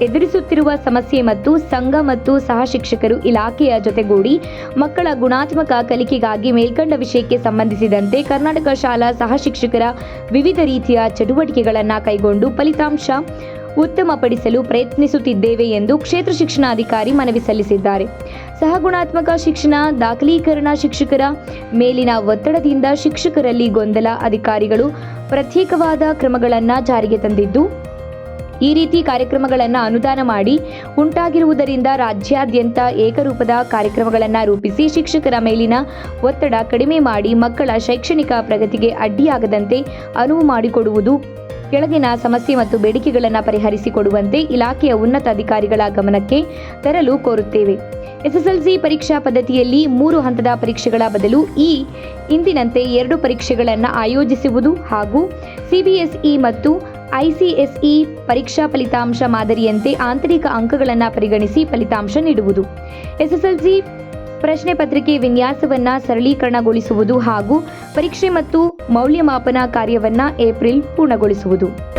ಎದುರಿಸುತ್ತಿರುವ ಸಮಸ್ಯೆ ಮತ್ತು ಸಂಘ ಮತ್ತು ಸಹ ಶಿಕ್ಷಕರು ಇಲಾಖೆಯ ಜೊತೆಗೂಡಿ ಮಕ್ಕಳ ಗುಣಾತ್ಮಕ ಕಲಿಕೆಗಾಗಿ ಮೇಲ್ಕಂಡ ವಿಷಯಕ್ಕೆ ಸಂಬಂಧಿಸಿದಂತೆ ಕರ್ನಾಟಕ ಶಾಲಾ ಸಹ ಶಿಕ್ಷಕರ ವಿವಿಧ ರೀತಿಯ ಚಟುವಟಿಕೆಗಳನ್ನು ಕೈಗೊಂಡು ಫಲಿತಾಂಶ ಉತ್ತಮಪಡಿಸಲು ಪ್ರಯತ್ನಿಸುತ್ತಿದ್ದೇವೆ ಎಂದು ಕ್ಷೇತ್ರ ಶಿಕ್ಷಣಾಧಿಕಾರಿ ಮನವಿ ಸಲ್ಲಿಸಿದ್ದಾರೆ. ಸಹಗುಣಾತ್ಮಕ ಶಿಕ್ಷಣ, ದಾಖಲೀಕರಣ ಶಿಕ್ಷಕರ ಮೇಲಿನ ಒತ್ತಡದಿಂದ ಶಿಕ್ಷಕರಲ್ಲಿ ಗೊಂದಲ ಅಧಿಕಾರಿಗಳು ಪ್ರತ್ಯೇಕವಾದ ಕ್ರಮಗಳನ್ನು ಜಾರಿಗೆ ತಂದಿದ್ದು ಈ ರೀತಿ ಕಾರ್ಯಕ್ರಮಗಳನ್ನು ಅನುದಾನ ಮಾಡಿ ಉಂಟಾಗಿರುವುದರಿಂದ ರಾಜ್ಯಾದ್ಯಂತ ಏಕರೂಪದ ಕಾರ್ಯಕ್ರಮಗಳನ್ನು ರೂಪಿಸಿ ಶಿಕ್ಷಕರ ಮೇಲಿನ ಒತ್ತಡ ಕಡಿಮೆ ಮಾಡಿ ಮಕ್ಕಳ ಶೈಕ್ಷಣಿಕ ಪ್ರಗತಿಗೆ ಅಡ್ಡಿಯಾಗದಂತೆ ಅನುವು ಮಾಡಿಕೊಡುವುದು, ಕೆಳಗಿನ ಸಮಸ್ಯೆ ಮತ್ತು ಬೇಡಿಕೆಗಳನ್ನು ಪರಿಹರಿಸಿಕೊಡುವಂತೆ ಇಲಾಖೆಯ ಉನ್ನತ ಅಧಿಕಾರಿಗಳ ಗಮನಕ್ಕೆ ತರಲು ಕೋರುತ್ತೇವೆ. ಎಸ್ಎಸ್ಎಲ್ಸಿ ಪರೀಕ್ಷಾ ಪದ್ಧತಿಯಲ್ಲಿ ಮೂರು ಹಂತದ ಪರೀಕ್ಷೆಗಳ ಬದಲು ಈ ಇಂದಿನಂತೆ ಎರಡು ಪರೀಕ್ಷೆಗಳನ್ನು ಆಯೋಜಿಸುವುದು ಹಾಗೂ ಸಿಬಿಎಸ್ಇ ಮತ್ತು ಐಸಿಎಸ್ಇ ಪರೀಕ್ಷಾ ಫಲಿತಾಂಶ ಮಾದರಿಯಂತೆ ಆಂತರಿಕ ಅಂಕಗಳನ್ನು ಪರಿಗಣಿಸಿ ಫಲಿತಾಂಶ ನೀಡುವುದು. ಎಸ್ಎಸ್ಎಲ್ಸಿ ಪ್ರಶ್ನೆ ಪತ್ರಿಕೆ ವಿನ್ಯಾಸವನ್ನು ಸರಳೀಕರಣಗೊಳಿಸುವುದು ಹಾಗೂ ಪರೀಕ್ಷೆ ಮತ್ತು ಮೌಲ್ಯಮಾಪನ ಕಾರ್ಯವನ್ನು ಏಪ್ರಿಲ್ ಪೂರ್ಣಗೊಳಿಸುವುದು.